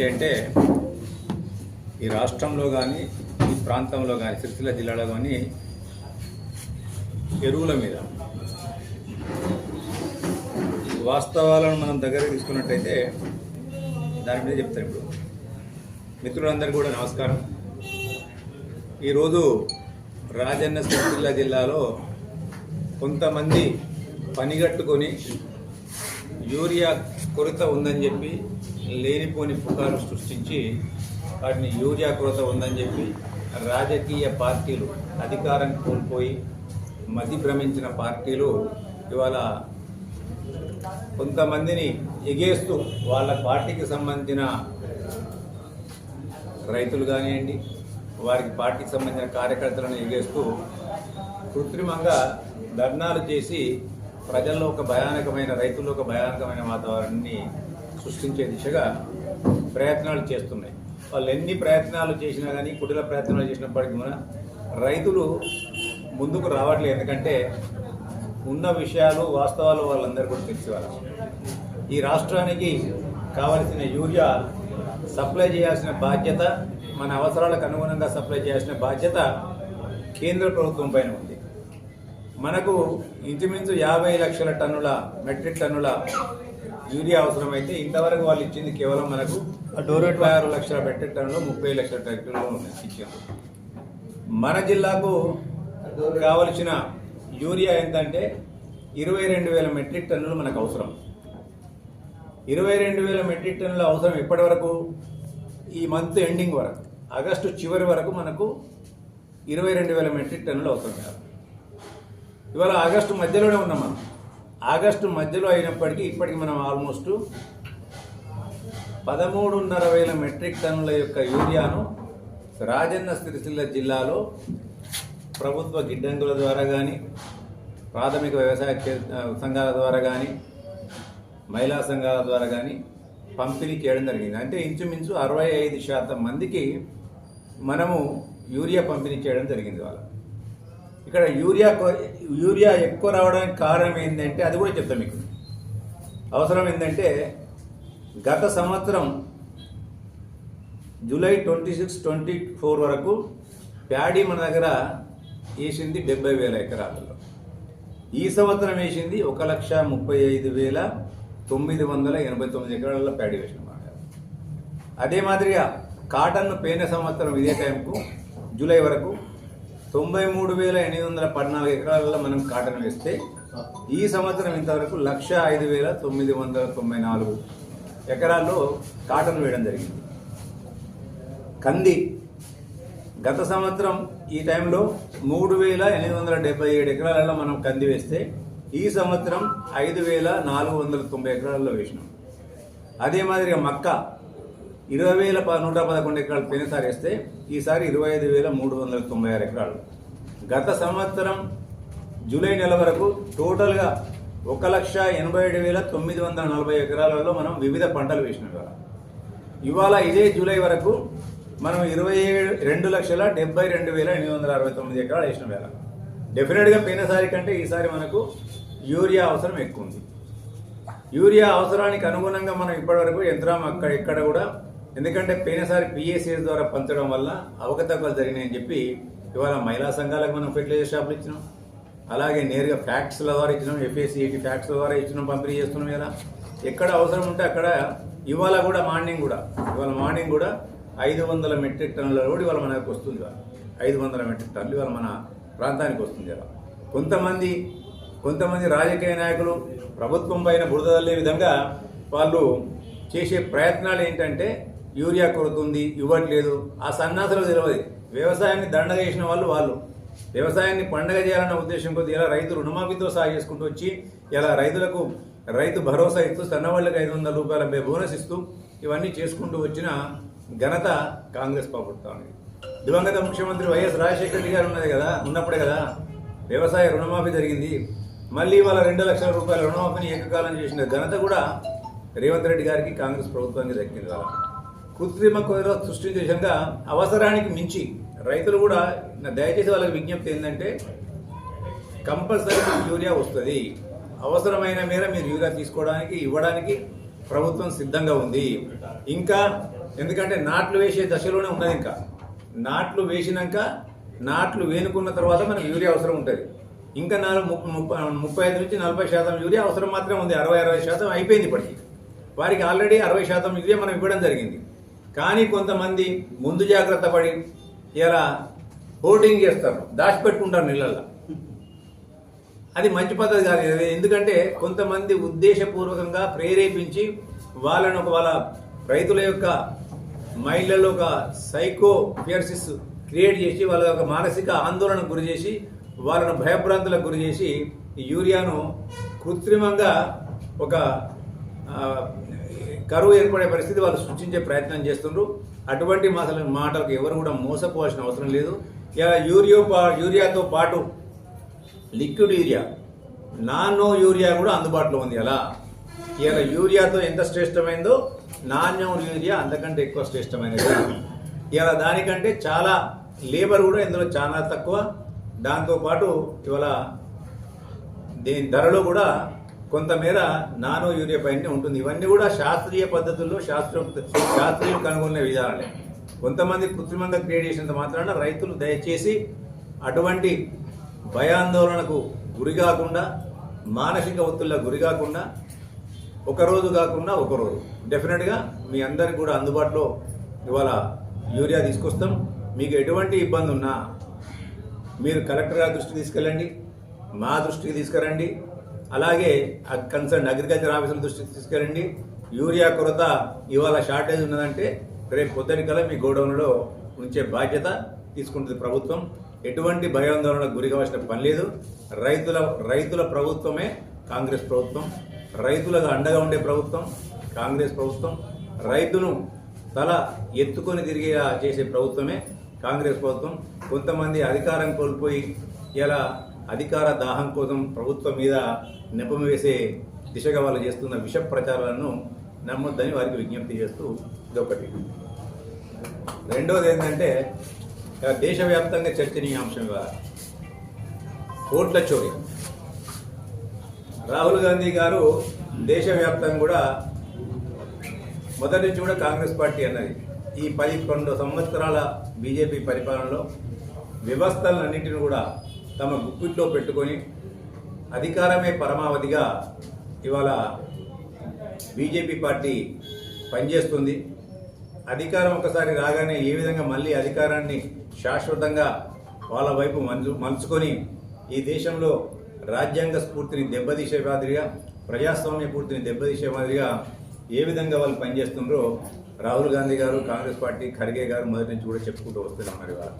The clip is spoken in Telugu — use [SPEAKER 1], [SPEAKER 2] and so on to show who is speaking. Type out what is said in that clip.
[SPEAKER 1] ఏంటంటే ఈ రాష్ట్రంలో కానీ ఈ ప్రాంతంలో కానీ సిరిసిల్ల జిల్లాలో కానీ ఎరువుల మీద వాస్తవాలను మనం దగ్గర తీసుకున్నట్టయితే దాని మీద చెప్తాను ఇప్పుడు. మిత్రులందరికీ కూడా నమస్కారం. ఈరోజు రాజన్న సిరిసిల్ల జిల్లాలో కొంతమంది పనిగట్టుకొని యూరియా కొరత ఉందని చెప్పి లేనిపోని పుకారు సృష్టించి వాటిని యూరియా కొరత ఉందని చెప్పి రాజకీయ పార్టీలు అధికారం కోల్పోయి మతి భ్రమించిన పార్టీలు ఇవాళ కొంతమందిని ఎగేస్తూ వాళ్ళ పార్టీకి సంబంధించిన రైతులు కానివ్వండి వారికి పార్టీకి సంబంధించిన కార్యకర్తలను ఎగేస్తూ కృత్రిమంగా ధర్నాలు చేసి ప్రజల్లో ఒక భయానకమైన రైతుల్లో ఒక భయానకమైన వాతావరణాన్ని సృష్టించే దిశగా ప్రయత్నాలు చేస్తున్నాయి. వాళ్ళు ఎన్ని ప్రయత్నాలు చేసినా కానీ కుటిల ప్రయత్నాలు చేసినప్పటికీ కూడా రైతులు ముందుకు రావట్లేదు. ఎందుకంటే ఉన్న విషయాలు వాస్తవాలు వాళ్ళందరూ కూడా తెలిసేవారు ఈ రాష్ట్రానికి కావలసిన యూరియా సప్లై చేయాల్సిన బాధ్యత మన అవసరాలకు అనుగుణంగా సప్లై చేయాల్సిన బాధ్యత కేంద్ర ప్రభుత్వం పైన ఉంది. మనకు ఇంచుమించు యాభై లక్షల టన్నుల మెట్రిక్ టన్నుల యూరియా అవసరమైతే ఇంతవరకు వాళ్ళు ఇచ్చింది కేవలం మనకు ఇరవై ఆరు లక్షల మెట్రిక్ టన్నులు ముప్పై లక్షల టన్నులు ఇచ్చారు. మన జిల్లాకు కావలసిన యూరియా ఎంతంటే ఇరవై రెండు వేల మెట్రిక్ టన్నులు మనకు అవసరం. ఇరవై రెండు వేల మెట్రిక్ టన్నుల అవసరం ఇప్పటి వరకు? ఈ మంత్ ఎండింగ్ వరకు. ఆగస్టు చివరి వరకు మనకు ఇరవై రెండు వేల మెట్రిక్ టన్నులు అవసరం. కాదు ఇవాళ ఆగస్టు మధ్యలోనే ఉన్నాం మనం. ఆగస్టు మధ్యలో అయినప్పటికీ ఇప్పటికి మనం ఆల్మోస్ట్ పదమూడున్నర వేల మెట్రిక్ టన్నుల యొక్క యూరియాను రాజన్న సిరిసిల్ల జిల్లాలో ప్రభుత్వ గిడ్డంగుల ద్వారా కానీ ప్రాథమిక వ్యవసాయ సంఘాల ద్వారా కానీ మహిళా సంఘాల ద్వారా కానీ పంపిణీ చేయడం జరిగింది. అంటే ఇంచుమించు అరవై ఐదు శాతం మందికి మనము యూరియా పంపిణీ చేయడం జరిగింది వాళ్ళ ఇక్కడ యూరియా యూరియా ఎక్కువ రావడానికి కారణం ఏంటంటే అది కూడా చెప్తాం మీకు. అవసరం ఏంటంటే గత సంవత్సరం July twenty six twenty four వరకు ప్యాడీ మన దగ్గర వేసింది డెబ్బై వేల ఎకరాలలో. ఈ సంవత్సరం వేసింది ఒక లక్ష ముప్పై ఐదు వేల తొమ్మిది వందల ఎనభై తొమ్మిది ఎకరాలలో ప్యాడీ వేసిన మాట అదే మాదిరిగా కాటన్ను పేన సంవత్సరం ఇదే టైంకు జూలై వరకు తొంభై మూడు వేల ఎనిమిది వందల పద్నాలుగు ఎకరాలలో మనం కాటన్ వేస్తే ఈ సంవత్సరం ఇంతవరకు లక్ష ఐదు వేల తొమ్మిది వందల తొంభై నాలుగు ఎకరాల్లో కాటన్ వేయడం జరిగింది. కంది గత సంవత్సరం ఈ టైంలో మూడు వేల ఎనిమిది వందల డెబ్బై ఏడు ఎకరాలలో మనం కంది వేస్తే ఈ సంవత్సరం ఐదు వేల నాలుగు వందల తొంభై ఎకరాల్లో వేసినాం. అదే మాదిరిగా మక్క ఇరవై వేల నూట పదకొండు ఎకరాలు పోయినసారి వేస్తే ఈసారి ఇరవై ఐదు వేల మూడు వందల తొంభై ఆరు ఎకరాలు. గత సంవత్సరం జూలై నెల వరకు టోటల్గా ఒక లక్ష ఎనభై ఏడు వేల తొమ్మిది వందల నలభై ఎకరాలలో మనం వివిధ పంటలు వేసినాం ఇవాళ. ఇవాళ ఇదే జూలై వరకు మనం ఇరవై ఏడు రెండు లక్షల డెబ్బై రెండు వేల ఎనిమిది వందల అరవై తొమ్మిది ఎకరాలు వేసిన వేళ డెఫినెట్గా పోయినసారి కంటే ఈసారి మనకు యూరియా అవసరం ఎక్కువ ఉంది. యూరియా అవసరానికి అనుగుణంగా మనం ఇప్పటివరకు యంత్రం అక్కడ ఎక్కడ కూడా ఎందుకంటే పోయినసారి పిఏసీఎస్ ద్వారా పంచడం వల్ల అవకతవకలు జరిగినాయని చెప్పి ఇవాళ మహిళా సంఘాలకు మనం ఫెర్టిలైజర్ షాపులు ఇచ్చినాం. అలాగే నేరుగా ఫ్యాక్ట్స్ల ద్వారా ఇచ్చినాం ఎఫ్ఎస్సిఐటి ఫ్యాక్ట్స్ల ద్వారా ఇచ్చినాం పంపిణీ చేస్తున్నాం కదా ఎక్కడ అవసరం ఉంటే అక్కడ ఇవాళ కూడా మార్నింగ్ కూడా ఇవాళ మార్నింగ్ కూడా ఐదు వందల మెట్రిక్ టన్నుల కూడా ఇవాళ మనకు వస్తుంది ఇవాళ. ఐదు వందల మెట్రిక్ టన్నులు ఇవాళ మన ప్రాంతానికి వస్తుంది ఇలా. కొంతమంది కొంతమంది రాజకీయ నాయకులు ప్రభుత్వం పైన బురద విధంగా వాళ్ళు చేసే ప్రయత్నాలు ఏంటంటే యూరియా కొరత ఉంది ఇవ్వట్లేదు. ఆ సన్నాసులు తెలియదు వ్యవసాయాన్ని దండగ చేసిన వాళ్ళు వాళ్ళు. వ్యవసాయాన్ని పండగ చేయాలన్న ఉద్దేశం కొద్ది ఇలా రైతు రుణమాఫీతో సాగు చేసుకుంటూ వచ్చి ఇలా రైతులకు రైతు భరోసా ఇస్తూ సన్నవాళ్ళకి ఐదు వందల రూపాయల బోనస్ ఇస్తూ ఇవన్నీ చేసుకుంటూ వచ్చిన ఘనత కాంగ్రెస్ ప్రభుత్వానికి దివంగత ముఖ్యమంత్రి వైఎస్ రాజశేఖర రెడ్డి గారు ఉన్నది కదా ఉన్నప్పుడే కదా వ్యవసాయ రుణమాఫీ జరిగింది. మళ్ళీ వాళ్ళ రెండు లక్షల రూపాయల రుణమాఫీని ఏకకాలం చేసిన ఘనత కూడా రేవంత్ రెడ్డి గారికి కాంగ్రెస్ ప్రభుత్వానికి దక్కింది. కృత్రిమ కొరత సృష్టించే విధంగా అవసరానికి మించి రైతులు కూడా దయచేసి వాళ్ళకి విజ్ఞప్తి ఏంటంటే కంపల్సరీ యూరియా వస్తుంది. అవసరమైన మేర మీరు యూరియా తీసుకోవడానికి ఇవ్వడానికి ప్రభుత్వం సిద్ధంగా ఉంది. ఇంకా ఎందుకంటే నాట్లు వేసే దశలోనే ఉన్నది ఇంకా. నాట్లు వేసినాక నాట్లు వేనుకున్న తర్వాత మనకు యూరియా అవసరం ఉంటుంది. ఇంకా నాలుగు ముప్పై ఐదు నుంచి నలభై శాతం యూరియా అవసరం మాత్రమే ఉంది. అరవై అరవై శాతం అయిపోయింది ఇప్పటికి. వారికి ఆల్రెడీ అరవై శాతం యూరియా మనం ఇవ్వడం జరిగింది. కానీ కొంతమంది ముందు జాగ్రత్త పడి ఇలా హోర్డింగ్ చేస్తారు దాచిపెట్టుకుంటారు నీళ్ళల్లో. అది మంచి పద్ధతి కాదు. ఎందుకంటే కొంతమంది ఉద్దేశపూర్వకంగా ప్రేరేపించి వాళ్ళను ఒక వాళ్ళ రైతుల యొక్క మైండ్లలో ఒక సైకో ఫియర్సిస్ క్రియేట్ చేసి వాళ్ళ యొక్క మానసిక ఆందోళనకు గురి చేసి వాళ్ళను భయభ్రాంతులకు గురి చేసి యూరియాను కృత్రిమంగా ఒక కరువు ఏర్పడే పరిస్థితి వాళ్ళు సృష్టించే ప్రయత్నం చేస్తుండ్రు. అటువంటి మాటల మాటలకు ఎవరు కూడా మోసపోవాల్సిన అవసరం లేదు. యూరియో పా- యూరియాతో పాటు లిక్విడ్ యూరియా నానో యూరియా కూడా అందుబాటులో ఉంది అలా. ఇలా యూరియాతో ఎంత శ్రేష్టమైందో నాణ్యం యూరియా అంతకంటే ఎక్కువ శ్రేష్టమైనది. ఇలా దానికంటే చాలా లేబర్ కూడా ఇందులో చాలా తక్కువ. దాంతోపాటు ఇవాళ దీని ధరలో కూడా కొంతమేర నానో యూరియా పైన ఉంటుంది. ఇవన్నీ కూడా శాస్త్రీయ పద్ధతుల్లో శాస్త్ర శాస్త్రీయులు కనుగొనే విధానాలే. కొంతమంది కృత్రిమంగా క్రియేట్ చేసినంత మాత్రాన రైతులు దయచేసి అటువంటి భయాందోళనకు గురి కాకుండా మానసిక ఒత్తిళ్ళకు గురి కాకుండా ఒక రోజు కాకుండా ఒక రోజు. డెఫినెట్గా మీ అందరికి కూడా అందుబాటులో ఇవాళ యూరియా తీసుకొస్తాం. మీకు ఎటువంటి ఇబ్బంది ఉన్నా మీరు కలెక్టర్ గారి దృష్టికి తీసుకెళ్ళండి మా దృష్టికి తీసుకురండి. అలాగే కన్సర్న్ అగ్రికల్చర్ ఆఫీసుల దృష్టికి తీసుకెళ్ళండి. యూరియా కొరత ఇవాళ షార్టేజ్ ఉన్నదంటే రేపు పొద్దునికల్లా మీ గోడౌన్లో ఉంచే బాధ్యత తీసుకుంటుంది ప్రభుత్వం. ఎటువంటి భయాందోళనకు గురి పని లేదు. రైతుల రైతుల ప్రభుత్వమే కాంగ్రెస్ ప్రభుత్వం. రైతులకు అండగా ఉండే ప్రభుత్వం కాంగ్రెస్ ప్రభుత్వం. రైతును తల ఎత్తుకొని తిరిగేలా చేసే ప్రభుత్వమే కాంగ్రెస్ ప్రభుత్వం. కొంతమంది అధికారం కోల్పోయి ఇలా అధికార దాహం కోసం ప్రభుత్వం మీద నెపం వేసే దిశగా వాళ్ళు చేస్తున్న విష ప్రచారాలను నమ్మొద్దని వారికి విజ్ఞప్తి చేస్తూ ఇదొకటి. రెండవది ఏంటంటే దేశవ్యాప్తంగా చర్చనీయాంశం కోట్ల ఓట్ల చోరీ. రాహుల్ గాంధీ గారు దేశవ్యాప్తంగా కూడా మొదటి నుంచి కూడా కాంగ్రెస్ పార్టీ అన్నది. ఈ పది పన్నెండు సంవత్సరాల బీజేపీ పరిపాలనలో వ్యవస్థలన్నింటిని కూడా తమ గుప్పిట్లో పెట్టుకొని అధికారమే పరమావధిగా ఇవాళ బీజేపీ పార్టీ పనిచేస్తుంది. అధికారం ఒకసారి రాగానే ఏ విధంగా మళ్ళీ అధికారాన్ని శాశ్వతంగా వాళ్ళ వైపు మలుచు మలుచుకొని ఈ దేశంలో రాజ్యాంగ స్ఫూర్తిని దెబ్బతీసే మాదిరిగా ప్రజాస్వామ్య పూర్తిని దెబ్బతీసే మాదిరిగా ఏ విధంగా వాళ్ళు పనిచేస్తుండ్రో రాహుల్ గాంధీ గారు కాంగ్రెస్ పార్టీ ఖర్గే గారు మొదటి నుంచి కూడా చెప్పుకుంటూ వస్తున్నారు మరి వాళ్ళు